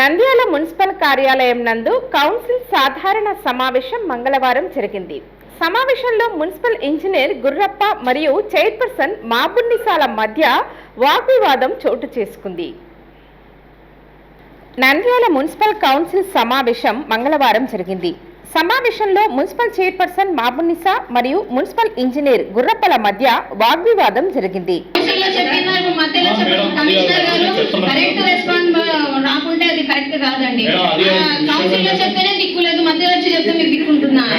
Nandyal municipal కార్యాలయం నందు council సాధారణ సమావేశం మంగళవారం జరిగింది. సమావేశంలో మున్సిపల్ ఇంజనీర్ గుర్రప్ప మరియు చైర్పర్సన్ మాబున్నిసాల మధ్య వాగ్వివాదం చోటు చేసుకుంది. నంద్యాల మున్సిపల్ కౌన్సిల్ సమావేశం మంగళవారం జరిగింది. సమావేశంలో మున్సిపల్ చైర్పర్సన్ మాబున్నిసా మరియు మున్సిపల్ ఇంజనీర్ గుర్రప్పల మధ్య వాగ్వివాదం జరిగింది. కరెక్ట్ అది కరెక్ట్ కాదండి ఆ, కౌన్సిల్లో చెప్తేనే దిక్కు లేదు మధ్యలో వచ్చి చెప్తే మీరు దిక్కుంటున్నారు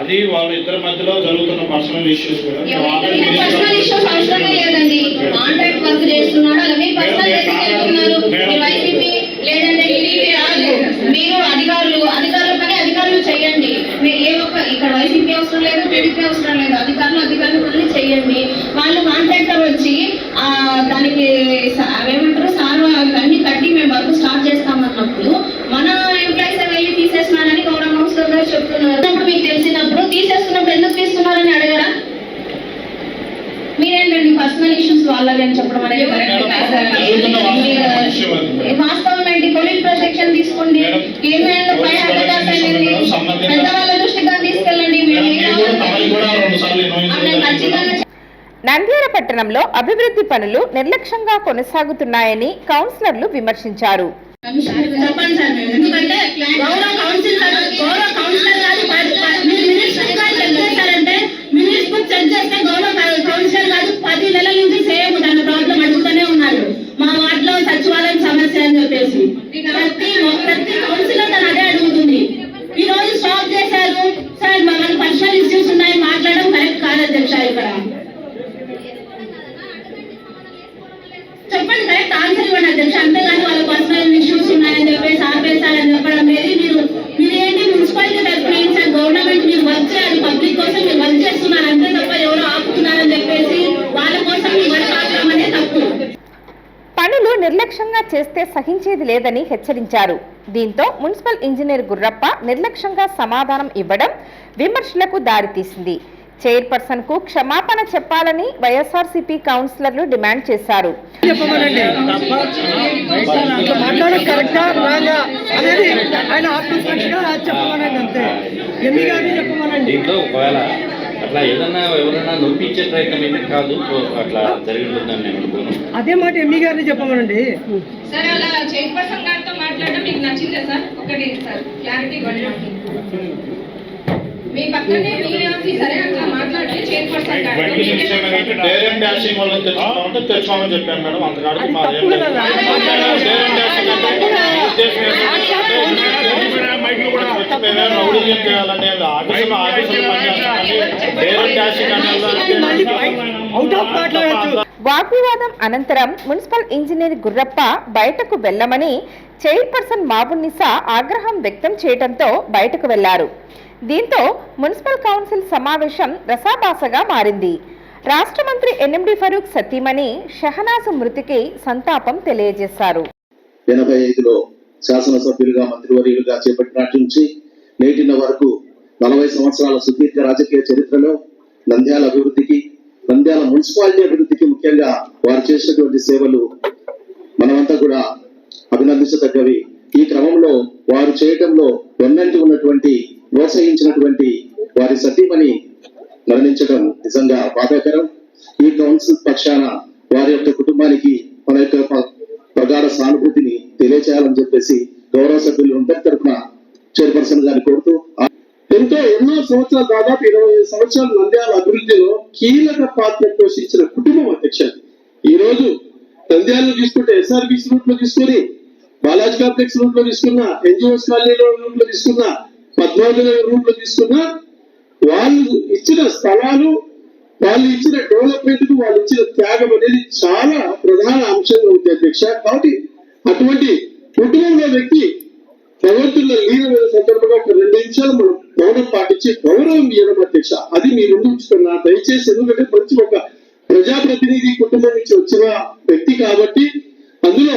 అది వాళ్ళ ఇద్దరి మధ్యలో జరుగుతున్న personal issues madam. Personal issues అవసరమే లేదండి. కాంట్రాక్ట్ వర్క్ చేస్తున్నాడు అలా మీరు పర్సనల్ వెళ్తున్నారు మీరు వైసీపీ లేదంటే టీడీపీ మీరు అధికారులు అధికారుల పని అధికారులు చేయండి మీరు ఏ ఒక్క ఇక్కడ వైసీపీ అవసరం లేదు టీడీపీ అవసరం లేదు. అధికారులు అధికారుల పని చేయండి. వాళ్ళు కాంట్రాక్టర్ వచ్చి దానికి అవేమంటారు సార్ అన్ని కట్టి మేము వర్క్ స్టార్ట్ చేస్తామన్నప్పుడు మన ఎంప్లాయీస్ వెళ్ళి తీసేస్తున్నారని గౌరవ కౌన్సిలర్ గారు చెప్తున్నారు. అప్పుడు మీకు తెలిసినప్పుడు తీసేస్తున్నప్పుడు ఎందుకు తీస్తున్నారని అడగరా? మీరేంటండి పర్సనల్ ఇష్యూస్ వాళ్ళవి అని చెప్పడం అనేది వాస్తవ ఏంటి? పోలీస్ ప్రొటెక్షన్ తీసుకోండి. ఏమైనా పై పోలీస్ అధికారులు ప్రొటెక్షన్ ఏంటి? మేడం, సంబంధిత- పెద్దవాళ్ళ దృష్టిగా తీసుకెళ్ళండి మీరు మేడం, ఏం మీరు కూడా కావాలో తమరి కూడా రెండు సార్లు నంద్యాల పట్టణంలో అభివృద్ధి పనులు నిర్లక్ష్యంగా కొనసాగుతున్నాయని కౌన్సిలర్లు విమర్శించారు. కూడా నాకు తెలిసి? అంతేగాని వాళ్ళ పర్సనల్ ఇష్యూస్ ఉన్నాయని చెప్పేసి ఆపేస్తారని చెప్పడం లేదు. మీరు మీరు ఏంటి మున్సిపాలిటీ తరఫున ఏంటి గవర్నమెంట్ మీరు వర్క్ చేయాలి పబ్లిక్ కోసం మీరు వర్క్ చేస్తున్నారు. అంతే తప్ప ఎవరో ఆపుతున్నారని చెప్పేసి వాళ్ళ కోసం మీ వర్క్ ఆపడం అనేది తప్పు. పనులు నిర్లక్ష్యంగా చేస్తే సహించేది లేదని హెచ్చరించారు. దీంతో మున్సిపల్ ఇంజనీర్ గుర్రప్ప నిర్లక్ష్యంగా సమాధానం ఇవ్వడం విమర్శలకు దారితీసింది. చైర్పర్సన్కు క్షమాపణ చెప్పాలని వైఎస్ఆర్సీపీ కౌన్సిలర్లు డిమాండ్ చేశారు. దీంట్లో ఒకవేళ అట్లా ఏదన్నా ఎవరైనా నొప్పించే ప్రయత్నం అయితే కాదు. అట్లా నేను అనుకోను అదే మాట ఎమ్మి గారిని చెప్పమనండి. సార్ అలా చైర్పర్సన్ గారితో మాట్లాడడం మీకు నచ్చిందా సార్? ఒకటి సార్ క్లారిటీ మీ పక్కనే మీ ఆఫీసరే అట్లా మాట్లాడితే చైర్పర్సన్ డేరెన్ డాషింగ్ వాళ్ళని తెచ్చుకోమంటే తెచ్చుకోమని చెప్పాను మేడం అంతకాడికి. డేరెన్ డాషింగ్ అంటే చేయాలని ఆఫీసులో ఆఫీసులో డేరెన్ డాషింగ్ వాగ్వివాదం అనంతరం మున్సిపల్ ఇంజనీర్ గుర్రప్ప బయటకు వెళ్ళమని చైర్పర్సన్ మాబున్నిసా ఆగ్రహం వ్యక్తం చేయడంతో బయటకు వెళ్ళారు దీంతో మున్సిపల్ కౌన్సిల్ సమావేశం రసాభాసగా మారింది. రాష్ట్ర మంత్రి ఎన్ఎండి ఫరూక్ సతీమణి షహనాజ్ మృతికి సంతాపం తెలియజేశారు. ఎనభై ఐదులో శాసనసభ్యులుగా మంత్రివర్యులుగా చేపట్టినట్టు నుంచి నేటిన వరకు నలభై సంవత్సరాల సుదీర్ఘ రాజకీయ చరిత్రలో నంద్యాల అభివృద్ధికి నంద్యాల మున్సిపాలిటీ అభివృద్ధికి ముఖ్యంగా వారు చేసినటువంటి సేవలు మనమంతా కూడా అభినందించదగ్గవి. ఈ క్రమంలో వారు చేయటంలో వెన్నంటి ఉన్నటువంటి ప్రోత్సహించినటువంటి వారి సతీమణి మరణించడం నిజంగా బాధాకరం. ఈ కౌన్సిల్ పక్షాన వారి యొక్క కుటుంబానికి మన యొక్క ప్రగాఢ సానుభూతిని తెలియచేయాలని చెప్పేసి గౌరవ సభ్యులు అందరి తరఫున చైర్పర్సన్ గారిని కోరుతూ ఎంతో ఎన్నో సంవత్సరాలు దాదాపు ఇరవై ఐదు సంవత్సరాలు నంద్యాల అభివృద్ధిలో కీలక పాత్ర పోషించిన కుటుంబం అధ్యక్ష. ఈ రోజు నంద్యాలను తీసుకుంటే ఎస్ఆర్బిసి రూట్లో తీసుకుని బాలాజీ కాంప్లెక్స్ రూట్లో తీసుకున్నా ఎన్జిఓస్ కాలనీలో రూట్లో తీసుకున్నా పద్నాలుగు నగర్లో తీసుకున్నా వాళ్ళు ఇచ్చిన స్థలాలు వాళ్ళు ఇచ్చిన డెవలప్మెంట్కు వాళ్ళు ఇచ్చిన త్యాగం అనేది చాలా ప్రధాన అంశంగా ఉంది అధ్యక్ష. కాబట్టి అటువంటి కుటుంబంలో వ్యక్తి ప్రవర్తనలో లీనమైన సందర్భంగా ఒక రెండు నిమిషాలు మనం గౌరవం పాటించి గౌరవం ఇవ్వడం అధ్యక్ష. అది మీ ముందు ఉంచుతున్నా. దయచేసి ఎందుకంటే మంచి ఒక ప్రజాప్రతినిధి కుటుంబం నుంచి వచ్చిన వ్యక్తి కాబట్టి అందులో